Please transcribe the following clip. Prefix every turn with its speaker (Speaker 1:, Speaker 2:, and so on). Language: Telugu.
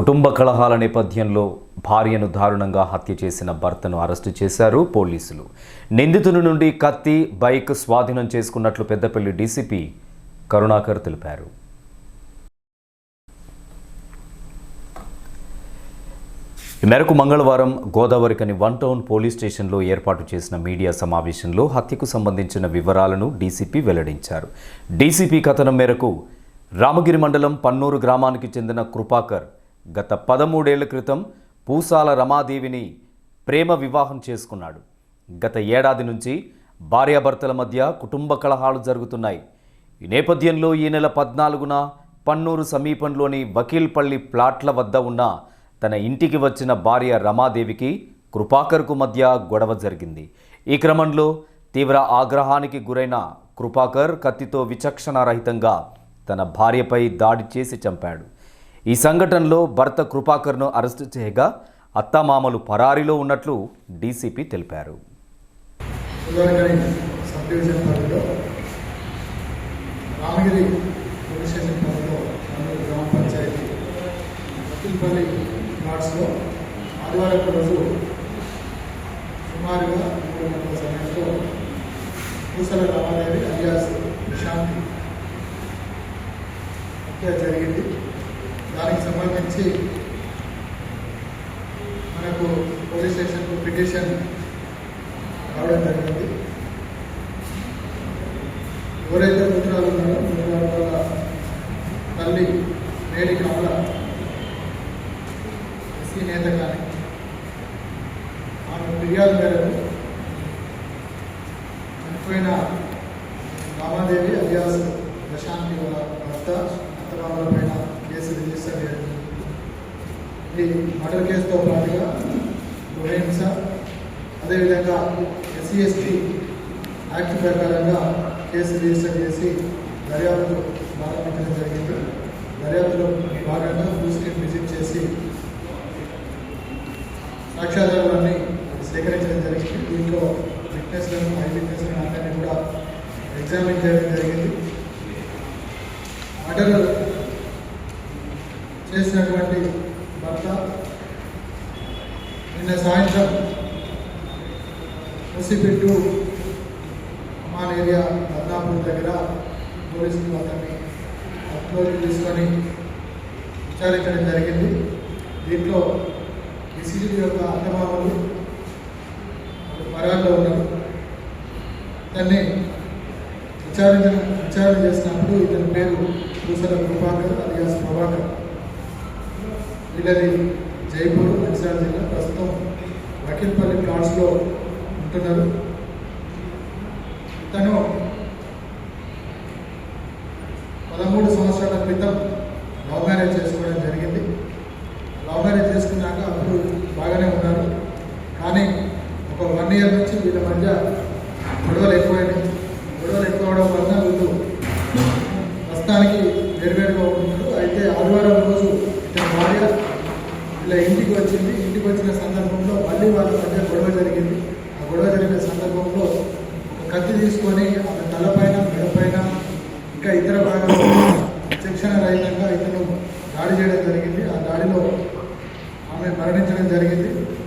Speaker 1: కుటుంబ కలహాల నేపథ్యంలో భార్యను దారుణంగా హత్య చేసిన భర్తను అరెస్టు చేశారు పోలీసులు. నిందితుని నుండి కత్తి బైక్ స్వాధీనం చేసుకున్నట్లు పెద్దపల్లి డీసీపీ కరుణాకర్ తెలిపారు. ఈ మేరకు మంగళవారం గోదావరికని వన్ టౌన్ పోలీస్ స్టేషన్లో ఏర్పాటు చేసిన మీడియా సమావేశంలో హత్యకు సంబంధించిన వివరాలను డీసీపీ వెల్లడించారు. డీసీపీ కథనం మేరకు రామగిరి మండలం పన్నూరు గ్రామానికి చెందిన కృపాకర్ గత పదమూడేళ్ళ క్రితం పూసాల రమాదేవిని ప్రేమ వివాహం చేసుకున్నాడు. గత ఏడాది నుంచి భార్యాభర్తల మధ్య కుటుంబ కలహాలు జరుగుతున్నాయి. ఈ నేపథ్యంలో ఈ నెల పద్నాలుగున పన్నూరు సమీపంలోని వకీల్పల్లి ప్లాట్ల వద్ద ఉన్న తన ఇంటికి వచ్చిన భార్య రమాదేవికి కృపాకర్కు మధ్య గొడవ జరిగింది. ఈ క్రమంలో తీవ్ర ఆగ్రహానికి గురైన కృపాకర్ కత్తితో విచక్షణారహితంగా తన భార్యపై దాడి చేసి చంపాడు. ఈ సంఘటనలో భర్త కృపాకర్ను అరెస్టు చేయగా అత్తామామలు పరారీలో ఉన్నట్లు డీసీపీ తెలిపారు.
Speaker 2: రామగిరి పోలీస్ స్టేషన్ పరిధిలో గ్రామ పంచాయతీ ఆదివారం రోజు సుమారుగా మూడు గంటల సమయంలో పూసల రామాదేవి అలియాస్ హత్య జరిగింది. దానికి సంబంధించి మనకు పోలీస్ స్టేషన్కు పిటిషన్ రావడం జరిగింది. ఎవరైతే మృతురాలు ఉన్నారో మృతురాలు వాళ్ళ తల్లి నేడి కావాల? ఎస్సీ నేత కానీ. ఆమె ఫిర్యాదు మేరకు చనిపోయిన రామాదేవి అలియాస్ ప్రశాంతి వాళ్ళ భర్త అత్తమామల పైన కేసు రిజిస్టర్ చేయడం ఈ మర్డర్ కేసుతో పాటుగా గృహహింస అదేవిధంగా ఎస్సీ ఎస్టీ యాక్ట్ ప్రకారంగా కేసు రిజిస్టర్ చేసి దర్యాప్తు ప్రారంభించడం జరిగింది. దర్యాప్తులో భాగంగా ఫుల్ విజిట్ చేసి సాక్ష్యాధారాలన్నీ సేకరించడం జరిగింది. దీంట్లో విట్నెస్లను ఐ విట్నెస్లను అందరినీ కూడా ఎగ్జామిన్ చేయడం జరిగింది. మర్డర్ చేసినటువంటి భర్త నిన్న సాయంత్రం ముసిపెట్టు అమ్మాన్ ఏరియా బద్నాపూర్ దగ్గర పోలీసులు అతన్ని అప్లోడ్ తీసుకొని విచారించడం జరిగింది. దీంట్లో డిసిజీ యొక్క అన్నమామలు పరాల్లో ఉన్నారు. దాన్ని విచారించ విచారణ చేసినప్పుడు ఇతని పేరు పూసల కృపాకర్ అలియాస్ ప్రభాకర్ వీళ్ళది జైపూర్ మంచిర్యాల జిల్లా ప్రస్తుతం వకీల్పల్లి ప్లాట్స్లో ఉంటున్నారు. తను పదమూడు సంవత్సరాల క్రితం లవ్ మ్యారేజ్ చేసుకోవడం జరిగింది. లవ్ మ్యారేజ్ చేసుకున్నాక అప్పుడు బాగానే ఉన్నారు. కానీ ఒక వన్ ఇయర్ నుంచి వీళ్ళ మధ్య గొడవలు ఎక్కువైనాయి. గొడవలు ఎక్కువ అవడం వలన వీళ్ళు ఇంటికి వచ్చింది. ఇంటికి వచ్చిన సందర్భంలో మళ్ళీ వాళ్ళ మధ్య గొడవ జరిగింది. ఆ గొడవ జరిగిన సందర్భంలో ఒక కత్తి తీసుకొని ఆమె తలపైన మెడపైన ఇంకా ఇతర భాగంలో శిక్షణ రహితంగా ఇతను దాడి చేయడం జరిగింది. ఆ దాడిలో ఆమె మరణించడం జరిగింది.